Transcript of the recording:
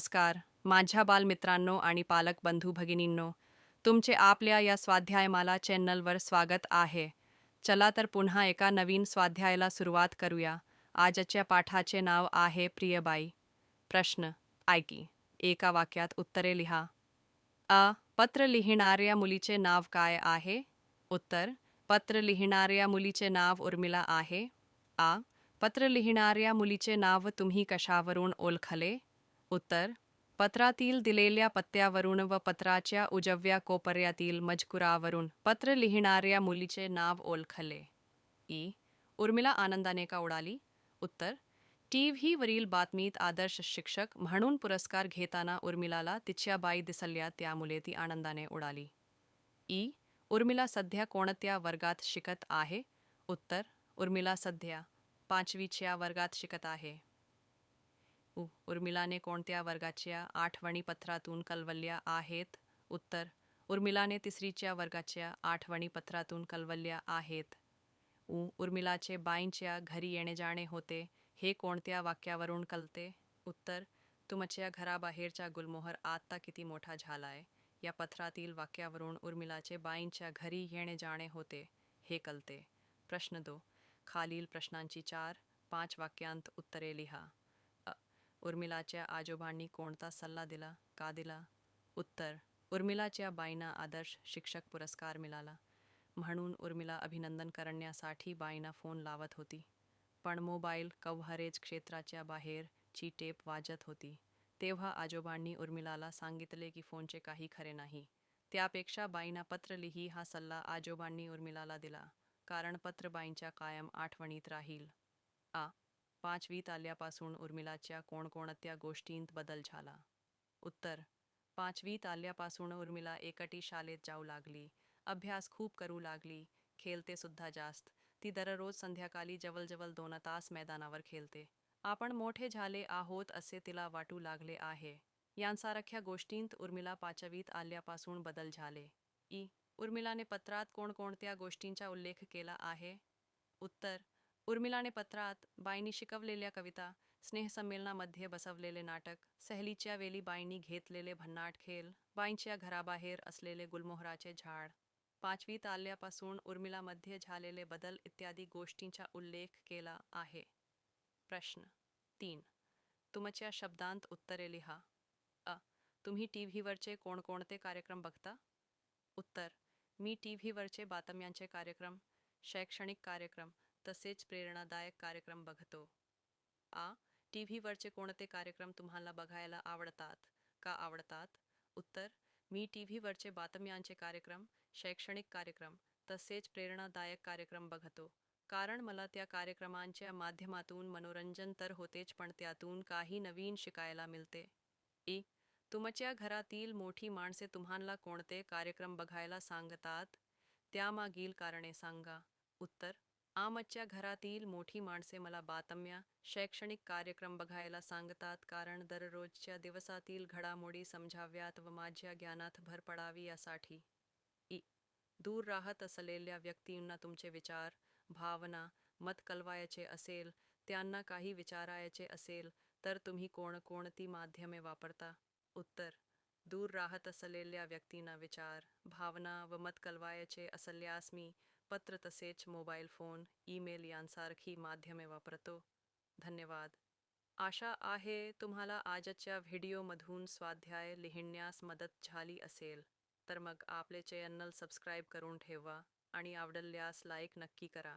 नमस्कार. माझ्या बालमित्रांनो आणि पालक बंधू भगिनींनो तुमचे आपल्या या स्वाध्यायमाला चॅनलवर स्वागत आहे. चला तर पुन्हा एका नवीन स्वाध्यायाला सुरुवात करूया. आजच्या पाठाचे नाव आहे प्रियबाई. प्रश्न ऐकी. एका वाक्यात उत्तरे लिहा. अ पत्र लिहिणाऱ्या मुलीचे नाव काय आहे? उत्तर पत्र लिहिणाऱ्या मुलीचे नाव उर्मिला आहे. आ पत्र लिहिणाऱ्या मुलीचे नाव तुम्ही कशावरून ओळखले? उत्तर पत्रातील दिलेल्या पत्त्यावरून व पत्राच्या उजव्या कोपऱ्यातील मजकुरावरून पत्र लिहिणाऱ्या मुलीचे नाव ओळखले. ई. उर्मिला आनंदाने का उडाली? उत्तर टीव्हीवरील बातमीत आदर्श शिक्षक म्हणून पुरस्कार घेताना उर्मिलाला तिच्या बाई दिसल्या त्यामुळे ती आनंदाने उडाली. ई. उर्मिला सध्या कोणत्या वर्गात शिकत आहे? उत्तर उर्मिला सध्या पाचवीच्या वर्गात शिकत आहे. उर्मिलाने कोणत्या वर्गाच्या आठवणीपत्रातून कलवल्या आहेत? उत्तर उर्मिलाने तिसरीच्या वर्गाच्या आठवणीपत्रातून कलवल्या आहेत. उ उर्मिलाचे बाईंच्या घरी येणे जाणे होते हे कोणत्या वाक्यावरून कलते? उत्तर तुमच्या घराबाहेरचा गुलमोहर आत्ता किती मोठा झालाय? या पत्रातील वाक्यावरून उर्मिलाचे बाईंच्या घरी येणे जाणे होते हे कलते. प्रश्न दो खालील प्रश्नांची चार पाच वाक्यांत उत्तरे लिहा. उर्मिलाच्या आजोबांनी कोणता सल्ला दिला का दिला? उत्तर उर्मिलाच्या बाईंना आदर्श शिक्षक पुरस्कार मिळाला. म्हणून उर्मिला अभिनंदन करण्यासाठी बाईंना फोन लावत होती. पण मोबाईल कव्हरेज क्षेत्राच्या बाहेर ची टेप वाजत होती. तेव्हा आजोबांनी उर्मिलाला सांगितले की फोनचे काही खरे नाही. त्यापेक्षा बाईंना पत्र लिही हा सल्ला आजोबांनी उर्मिलाला दिला. कारण पत्र बाईंच्या कायम आठवणीत राहील. आ. पाचवीत आल्यापासून उर्मिलाच्या कोणकोणत्या गोष्टींत बदल झाला? उत्तर पाचवीत आल्यापासून उर्मिला एकटी शाळेत जाऊ लागली. अभ्यास खूप करू लागली. खेळते सुद्धा जास्त. ती दररोज संध्याकाळी जवळजवळ दोन तास मैदानावर खेळते. आपण मोठे झाले आहोत असे तिला वाटू लागले आहे. यांसारख्या गोष्टींत उर्मिला पाचवीत आल्यापासून बदल झाले. ई. उर्मिलाने पत्रात कोणकोणत्या गोष्टींचा उल्लेख केला आहे? उत्तर उर्मिलाने पत्रात बाईंनी शिकवलेल्या कविता स्नेहसंमेलनामध्ये बसवलेले नाटक सहलीच्या वेळी बाईंनी घेतलेले भन्नाट खेल बाईंच्या घराबाहेर असलेले गुलमोहराचे झाड पाचवीत आल्यापासून उर्मिलामध्ये झालेले बदल इत्यादी गोष्टींचा उल्लेख केला आहे. प्रश्न तीन. तुमच्या शब्दांत उत्तरे लिहा. अ. तुम्ही टी व्हीवरचे कोणकोणते कार्यक्रम बघता? उत्तर. मी टी व्हीवरचे बातम्यांचे कार्यक्रम शैक्षणिक कार्यक्रम तसेच प्रेरणादायक कार्यक्रम बघतो. आ टी व्हीवरचे कोणते कार्यक्रम तुम्हाला बघायला आवडतात? का आवडतात? उत्तर मी टी व्हीवरचे बातम्यांचे कार्यक्रम शैक्षणिक कार्यक्रम तसेच प्रेरणादायक कार्यक्रम बघतो. कारण मला त्या कार्यक्रमांच्या माध्यमातून मनोरंजन तर होतेच पण त्यातून काही नवीन शिकायला मिळते. ई तुमच्या घरातील मोठी माणसे तुम्हाला कोणते कार्यक्रम बघायला सांगतात? त्यामागील कारणे सांगा. उत्तर आमच्या घरातील मोठी माणसे मला बातम्या शैक्षणिक कार्यक्रम बघायला सांगतात कारण दररोजच्या दिवसातील घडामोडी समजाव्यात व माझ्या ज्ञानात भर पडावी यासाठी. ई दूर राहत असलेल्या व्यक्तींना तुमचे विचार भावना मत कलवायचे असेल त्यांना काही विचारायचे असेल तर तुम्ही कोणकोणती माध्यमे वापरता? उत्तर. दूर राहत असलेल्या व्यक्तींना विचार भावना व मत कलवायचे असल्यास मी पत्र तसेच मोबाईल फोन ईमेल यांसारखी माध्यमे वापरतो. धन्यवाद. आशा आहे तुम्हाला आजच्या व्हिडिओमधून स्वाध्याय लिहिण्यास मदत झाली असेल. तर मग आपले चॅनल सबस्क्राईब करून ठेवा आणि आवडल्यास लाईक नक्की करा.